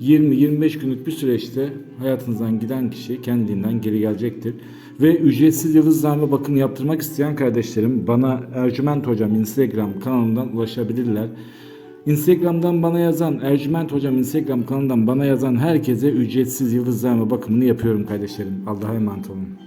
20-25 günlük bir süreçte hayatınızdan giden kişi kendiliğinden geri gelecektir. Ve ücretsiz yıldızname bakımı yaptırmak isteyen kardeşlerim bana Ercüment Hocam Instagram kanalından ulaşabilirler. Instagram'dan bana yazan, Ercüment Hocam Instagram kanalından bana yazan herkese ücretsiz yıldızname bakımını yapıyorum kardeşlerim. Allah'a emanet olun.